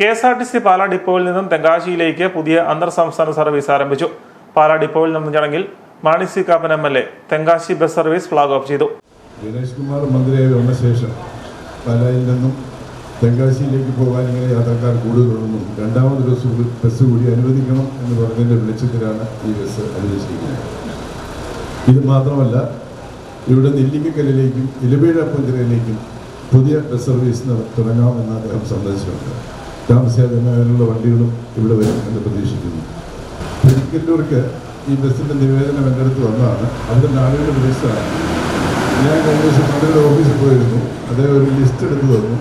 K S R T C Pala ഡിപ്പോയിൽ നിന്നും തെങ്കാശിയിലേക്ക് പുതിയ അന്തർ സംസ്ഥാന സർവീസ് ആരംഭിച്ചു. പാലാ ഡിപ്പോയിൽ നിന്നും ചടങ്ങിൽ Mani C Kappan M L A Tenkasi bus service flag off ചെയ്തു. ദിനേശ് കുമാർ മന്ത്രിയായി വന്ന ശേഷം പാലായിൽ നിന്നും തെങ്കാശിയിലേക്ക് പോകാൻ ഇങ്ങനെ യാത്രക്കാർ കൂടുതലുണ്ടെന്നും രണ്ടാമത് ബസ് ബസ് കൂടി അനുവദിക്കണം എന്ന് പറഞ്ഞതിന്റെ വെളിച്ചത്തിലാണ് ഈ ബസ് അനുവദിച്ചിരിക്കുന്നത്. ഇത് മാത്രമല്ല ഇവിടെ നെല്ലിക്കക്കല്ലിലേക്കും ഇലവീഴപ്പഞ്ചിറയിലേക്കും പുതിയ ബസ് സർവീസ് തുടങ്ങാമെന്ന് അദ്ദേഹം സന്ദേശമുണ്ട്. താമസിയാതെ വണ്ടികളും ഇവിടെ വരും എന്ന് പ്രതീക്ഷിക്കുന്നു. തിരുക്കല്ലൂർക്ക് ഈ ബസ്സിന്റെ നിവേദനം എന്റെ അടുത്ത് വന്നതാണ്. അതിന്റെ നാളുകളുടെ പ്രദേശത്താണ് ഞാൻ കഴിഞ്ഞ ദിവസം ഓഫീസിൽ പോയിരുന്നു. അദ്ദേഹം ഒരു ലിസ്റ്റ് എടുത്ത് തന്നു.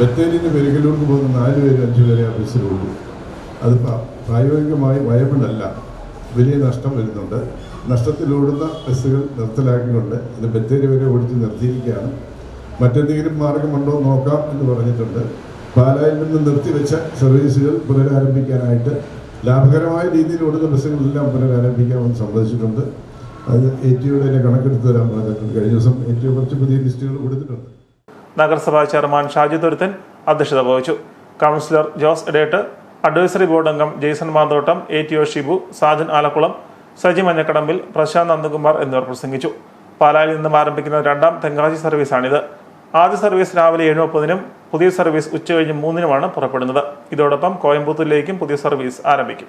ബത്തേരിന്ന് പെരുക്കലൂർക്ക് പോകുന്ന നാല് പേര് അഞ്ച് പേരെ ആ ബസ്സിലുള്ളൂ. അത് പ്രായോഗികമായി വയബിളല്ല. വലിയ നഷ്ടം വരുന്നുണ്ട്. നഷ്ടത്തിലോടുന്ന ബസ്സുകൾ നിർത്തലാക്കിക്കൊണ്ട് ഇത് ബത്തേരി വരെ ഓടിച്ച് നിർത്തിയിരിക്കുകയാണ്. മറ്റെന്തെങ്കിലും മാർഗമുണ്ടോ നോക്കാം എന്ന് പറഞ്ഞിട്ടുണ്ട്. പാലായിൽ നിന്ന് നിർത്തിവെച്ച സർവീസുകൾ പുനരാരംഭിക്കാനായിട്ട് ലാഭകരമായ ഓടുന്ന ബസ്സുകളെല്ലാം പുനരാരംഭിക്കാമെന്ന് സമ്മതിച്ചിട്ടുണ്ട്. അത് എ ടിയുടെ കണക്കെടുത്ത് തരാൻ പറഞ്ഞിട്ടുണ്ട്. കഴിഞ്ഞ ദിവസം എ ടി കുറച്ച് പുതിയ ലിസ്റ്റുകൾ കൊടുത്തിട്ടുണ്ട്. നഗരസഭാ ചെയർമാൻ ഷാജി തുരുത്തൻ അധ്യക്ഷത വഹിച്ചു. Councillor Jose Edatt advisory board അംഗം Jaison Manthottam A T O Shibu Sajan Alakkulam Saji Manjakadambil Prasanth Nandakumar എന്നിവർ പ്രസംഗിച്ചു. പാലായിൽ നിന്നും ആരംഭിക്കുന്ന രണ്ടാം തെങ്കാശി സർവീസാണിത്. ആദ്യ സർവീസ് രാവിലെ ഏഴ് മുപ്പതിനും പുതിയ സർവീസ് ഉച്ചകഴിഞ്ഞ് മൂന്നിനുമാണ് പുറപ്പെടുന്നത്. ഇതോടൊപ്പം കോയമ്പത്തൂരിലേക്കും പുതിയ സർവീസ് ആരംഭിക്കും.